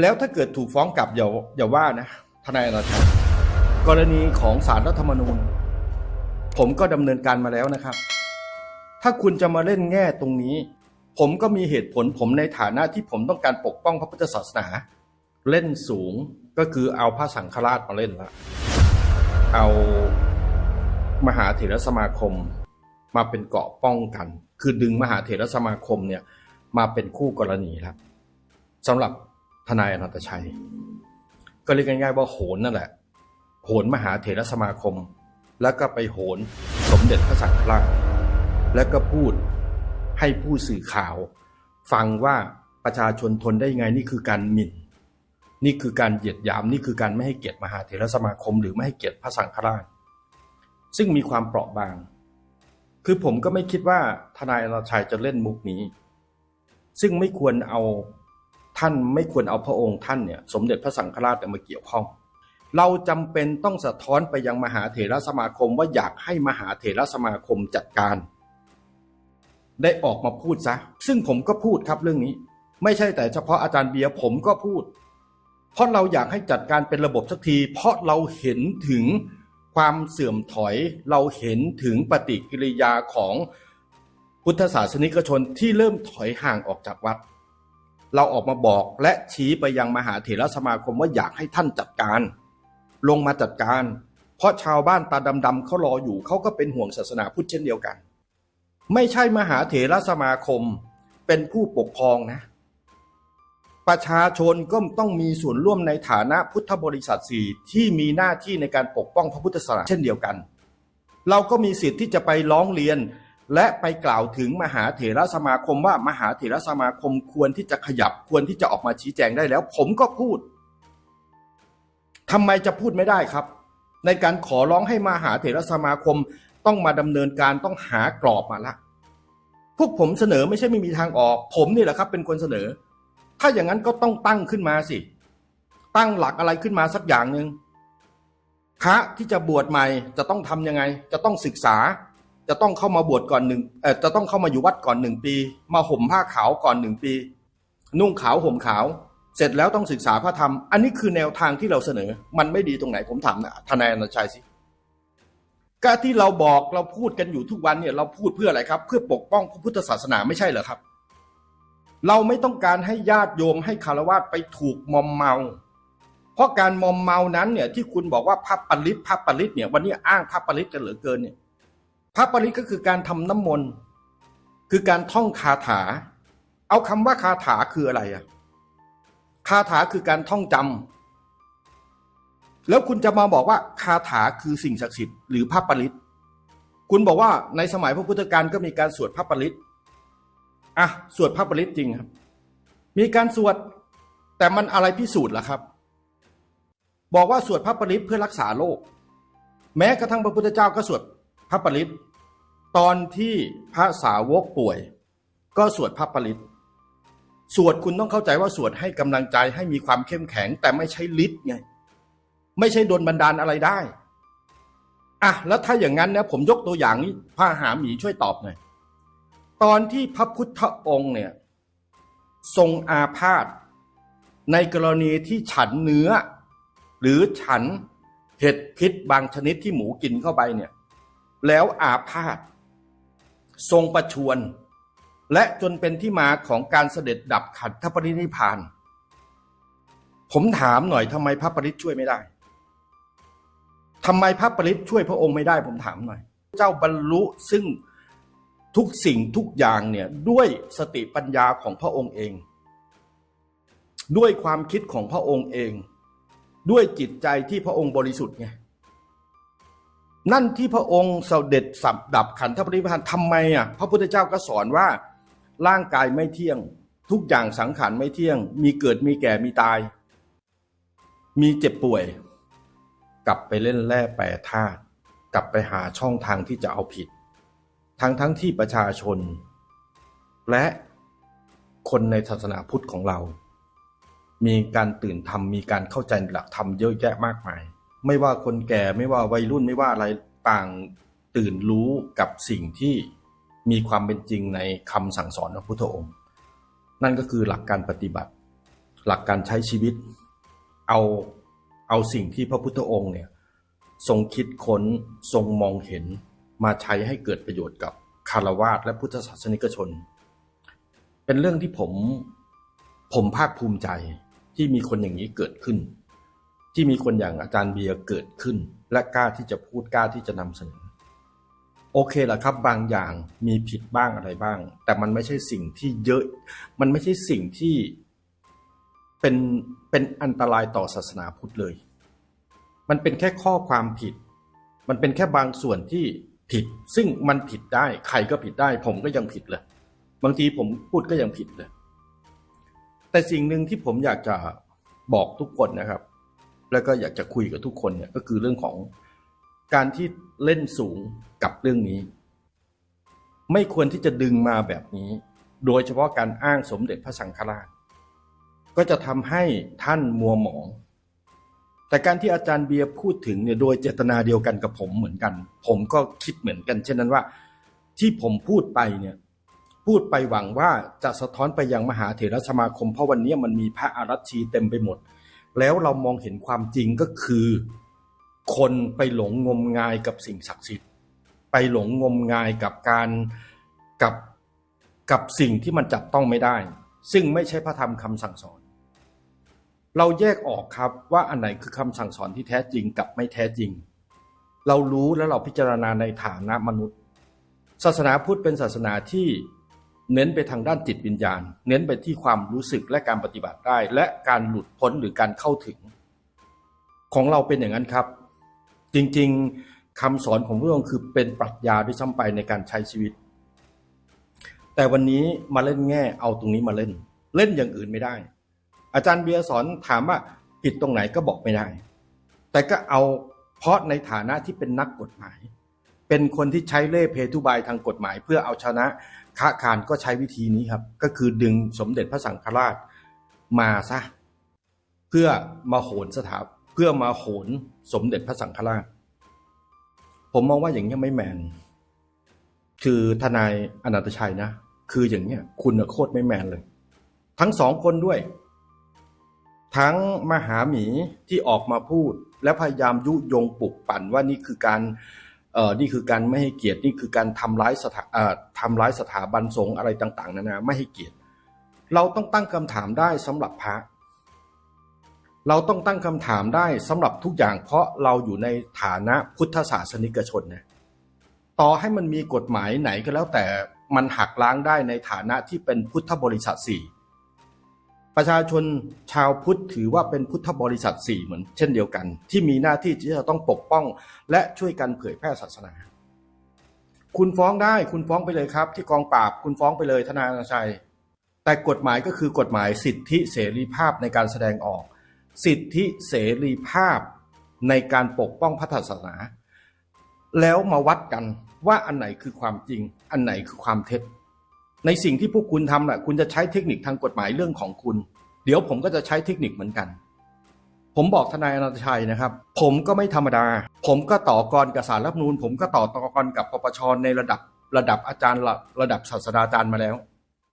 แล้วถ้าเกิดถูกฟ้องกลับอย่าอย่าว่านะทนายอนาชัยกรณีของสารรัฐธรรมนูญ ผมก็ดำเนินการมาแล้วนะครับ ถ้าคุณจะมาเล่นแง่ตรงนี้ ผมก็มีเหตุผลผมในฐานะที่ผมต้องการปกป้องพระพุทธศาสนา เล่นสูงก็คือเอาพระสังฆราชมาเล่นละเอามหาเถรสมาคม มาเป็นเกาะป้องกัน คือดึงมหาเถรสมาคมเนี่ยมาเป็นคู่กรณีครับสำหรับ ทนายอนันตชัย ก็เรียกง่ายๆว่าโหนนั่นแหละ โหนมหาเถรสมาคม แล้วก็ไปโหนสมเด็จพระสังฆราชแล้วก็พูดให้ผู้สื่อข่าว ฟังว่าประชาชนทนได้ไงนี่คือการหมิ่น นี่คือการเหยียดหยามนี่คือการไม่ให้เกียรติมหาเถรสมาคม หรือไม่ให้เกียรติพระสังฆราช ซึ่งมีความเปราะบาง คือผมก็ไม่คิดว่าทนายอนาชัยจะเล่นมุกนี้ ซึ่งไม่ควรเอา ท่านไม่ควรเอาพระองค์ท่านเนี่ยสมเด็จพระสังฆราชเนี่ยมาเกี่ยวข้อง เราจำเป็นต้องสะท้อนไปยังมหาเถรสมาคมว่าอยากให้มหาเถรสมาคมจัดการ ได้ออกมาพูดซะ ซึ่งผมก็พูดครับเรื่องนี้ ไม่ใช่แต่เฉพาะอาจารย์เบียร์ผมก็พูด เพราะเราอยากให้จัดการเป็นระบบสักที เพราะเราเห็นถึงความเสื่อมถอยเราเห็นถึงปฏิกิริยาของพุทธศาสนิกชนที่เริ่มถอยห่างออกจากวัด เราออกมาบอกและชี้ไปยังมหาเถรสมาคมว่าอยากให้ท่านจัดการ ลงมาจัดการ เพราะชาวบ้านตาดำๆเขารออยู่เขาก็เป็นห่วงศาสนาพุทธเช่นเดียวกัน ไม่ใช่มหาเถรสมาคมเป็นผู้ปกครองนะ ประชาชนก็ต้องมีส่วนร่วมในฐานะพุทธบริษัทสี่ที่มีหน้าที่ในการปกป้องพระพุทธศาสนาเช่นเดียวกัน เราก็มีสิทธิ์ที่จะไปร้องเรียน และไปกล่าวถึงมหาเถรสมาคมว่ามหาเถรสมาคมควรที่จะขยับควรที่จะออกมาชี้แจงได้แล้ว ผมก็พูดทำไมจะพูดไม่ได้ครับ ในการขอร้องให้มหาเถรสมาคมต้องมาดำเนินการต้องหากรอบมาละพวกผมเสนอไม่ใช่ไม่มีทางออก ผมนี่แหละครับ เป็นคนเสนอ ถ้าอย่างนั้นก็ต้องตั้งขึ้นมาสิ ตั้งหลักอะไรขึ้นมาสักอย่างหนึ่งพระที่จะบวชใหม่จะต้องทำยังไง จะต้องศึกษา จะต้องเข้ามาบวชก่อนหนึ่งเออจะต้องเข้ามาอยู่วัดก่อนหนึ่งปี มาห่มผ้าขาวก่อนหนึ่งปี นุ่งขาวห่มขาว เสร็จแล้วต้องศึกษาพระธรรม อันนี้คือแนวทางที่เราเสนอ มันไม่ดีตรงไหนผมถามนะทนายอนันชัยสิก็ที่เราบอกเราพูดกันอยู่ทุกวันเนี่ยเราพูดเพื่ออะไรครับ เพื่อปกป้องพระพุทธศาสนาไม่ใช่เหรอครับ เราไม่ต้องการให้ญาติโยมให้คารวะไปถูกมอมเมา เพราะการมอมเมานั้นเนี่ยที่คุณบอกว่าพระปริตพระปริตเนี่ยวันนี้อ้างพระปริตกันเหลือเกินเนี่ย พระปริตก็คือการทำน้ำมนต์ คือการท่องคาถา เอาคำว่าคาถาคืออะไรอะคาถาคือการท่องจำแล้วคุณจะมาบอกว่าคาถาคือสิ่งศักดิ์สิทธิ์หรือพระปริตคุณบอกว่าในสมัยพระพุทธกาลก็มีการสวดพระปริตอะสวดพระปริตจริงครับ มีการสวดแต่มันอะไรพิสูจน์ล่ะครับ บอกว่าสวดพระปริตเพื่อรักษาโรคแม้กระทั่งพระพุทธเจ้าก็สวด พระปริตตอนที่พระสาวกป่วย ก็สวดพระปริตสวดคุณต้องเข้าใจว่าสวดให้กำลังใจให้มีความเข้มแข็ง แต่ไม่ใช่ฤทธิ์ไง ไม่ใช่โดนบันดาลอะไรได้อะแล้วถ้าอย่างนั้นเนี่ยผมยกตัวอย่างนี้พระหาหมีช่วยตอบหน่อยตอนที่พระพุทธองค์เนี่ย ทรงอาพาธในกรณีที่ฉันเนื้อ หรือฉันเห็ดพิษบางชนิดที่หมูกินเข้าไปเนี่ย แล้วอาพาธทรงประชวรและจนเป็นที่มาของการเสด็จดับขันธปรินิพพาน ผมถามหน่อยทำไมพระปริตช่วยไม่ได้ทำไมพระปริตช่วยพระองค์ไม่ได้ ผมถามหน่อย เจ้าบรรลุซึ่งทุกสิ่งทุกอย่างเนี่ยด้วยสติปัญญาของพระองค์เอง ด้วยความคิดของพระองค์เอง ด้วยจิตใจที่พระองค์บริสุทธิ์ไง นั่นที่พระองค์เสด็จสับดับขันธปรินิพพานทำไมอะพระพุทธเจ้าก็สอนว่าร่างกายไม่เที่ยง ทุกอย่างสังขารไม่เที่ยง มีเกิดมีแก่มีตาย มีเจ็บป่วย กลับไปเล่นแร่แปรธาตุกลับไปหาช่องทางที่จะเอาผิด ทั้งทั้งที่ประชาชน และคนในศาสนาพุทธของเรา มีการตื่นธรรมมีการเข้าใจหลักธรรมเยอะแยะมากมาย ไม่ว่าคนแก่ไม่ว่าวัยรุ่นไม่ว่าอะไรต่างตื่นรู้กับสิ่งที่มีความเป็นจริงในคำสั่งสอนของพุทธองค์ นั่นก็คือหลักการปฏิบัติ หลักการใช้ชีวิต เอาเอาสิ่งที่พระพุทธองค์เนี่ยทรงคิดค้นทรงมองเห็นมาใช้ให้เกิดประโยชน์กับคารวาสและพุทธศาสนิกชน เป็นเรื่องที่ผมผมภาคภูมิใจที่มีคนอย่างนี้เกิดขึ้น ที่มีคนอย่างอาจารย์เบียร์เกิดขึ้น และกล้าที่จะพูดกล้าที่จะนำเสนอ โอเคแหละครับ บางอย่างมีผิดบ้างอะไรบ้าง แต่มันไม่ใช่สิ่งที่เยอะ มันไม่ใช่สิ่งที่เป็นเป็นอันตรายต่อศาสนาพุทธเลย มันเป็นแค่ข้อความผิด มันเป็นแค่บางส่วนที่ผิด ซึ่งมันผิดได้ ใครก็ผิดได้ ผมก็ยังผิดเลย บางทีผมพูดก็ยังผิดเลย แต่สิ่งหนึ่งที่ผมอยากจะบอกทุกคนนะครับ แล้วก็อยากจะคุยกับทุกคนเนี่ยก็คือเรื่องของการที่เล่นสูงกับเรื่องนี้ ไม่ควรที่จะดึงมาแบบนี้ โดยเฉพาะการอ้างสมเด็จพระสังฆราช ก็จะทำให้ท่านมัวหมอง แต่การที่อาจารย์เบียร์พูดถึงเนี่ยโดยเจตนาเดียวกันกับผมเหมือนกัน ผมก็คิดเหมือนกัน เช่นนั้นว่า ที่ผมพูดไปเนี่ยพูดไปหวังว่าจะสะท้อนไปยังมหาเถรสมาคม เพราะวันนี้มันมีพระอารัชชีเต็มไปหมด แล้วเรามองเห็นความจริงก็คือ คนไปหลงงมงายกับสิ่งศักดิ์สิทธิ์ ไปหลงงมงายกับการกับกับสิ่งที่มันจับต้องไม่ได้ ซึ่งไม่ใช่พระธรรมคำสั่งสอน เราแยกออกครับว่าอันไหนคือคำสั่งสอนที่แท้จริงกับไม่แท้จริง เรารู้แล้วเราพิจารณาในฐานะมนุษย์ ศาสนาพุทธเป็นศาสนาที่ เน้นไปทางด้านจิตวิญญาณ เน้นไปที่ความรู้สึกและการปฏิบัติได้ และการหลุดพ้นหรือการเข้าถึง ของเราเป็นอย่างนั้นครับ จริงๆคำสอนของพระองค์คือเป็นปรัชญาด้วยซ้ำไปในการใช้ชีวิต แต่วันนี้มาเล่นแง่เอาตรงนี้มาเล่น เล่นอย่างอื่นไม่ได้ อาจารย์เบียร์สอนถามว่าผิดตรงไหนก็บอกไม่ได้ แต่ก็เอาเพราะในฐานะที่เป็นนักกฎหมาย เป็นคนที่ใช้เล่เพทุบายทางกฎหมาย เพื่อเอาชนะค้าคารก็ใช้วิธีนี้ครับ ก็คือดึงสมเด็จพระสังฆราชมาซะเพื่อมาโหนสถาเพื่อมาโหนสมเด็จพระสังฆราช ผมมองว่าอย่างนี้ไม่แมน คือทนายอนันตชัยนะ คืออย่างเนี้ยคุณโคตรไม่แมนเลย ทั้งสองคนด้วย ทั้งมหาหมีที่ออกมาพูด และพยายามยุยงปลุกปั่นว่านี่คือการ เอ่อนี่คือการไม่ให้เกียรตินี่คือการทำร้ายสถาเอ่อทำร้ายสถาบันสงฆ์อะไรต่างๆนานาไม่ให้เกียรติ เราต้องตั้งคำถามได้สำหรับพระ เราต้องตั้งคำถามได้สำหรับทุกอย่าง เพราะเราอยู่ในฐานะพุทธศาสนิกชนนะต่อให้มันมีกฎหมายไหนก็แล้วแต่มันหักล้างได้ในฐานะที่เป็นพุทธบริษัทสี่ ประชาชนชาวพุทธถือว่าเป็นพุทธบริษัทสี่เหมือนเช่นเดียวกัน ที่มีหน้าที่ที่จะต้องปกป้อง และช่วยกันเผยแพร่ศาสนา คุณฟ้องได้คุณฟ้องไปเลยครับ ที่กองปราบคุณฟ้องไปเลยทนายอนัชัย แต่กฎหมายก็คือกฎหมายสิทธิเสรีภาพในการแสดงออก สิทธิเสรีภาพในการปกป้องพระศาสนา แล้วมาวัดกันว่าอันไหนคือความจริง อันไหนคือความเท็จ ในสิ่งที่พวกคุณทำน่ะคุณจะใช้เทคนิคทางกฎหมายเรื่องของคุณ เดี๋ยวผมก็จะใช้เทคนิคเหมือนกัน ผมบอกทนายอนันตชัยนะครับ ผมก็ไม่ธรรมดา ผมก็ต่อกรกับสารรัฐนูนผมก็ต่อตอกรกับปปชในระดับระดับอาจารย์ระระดับศาสตราจารย์มาแล้ว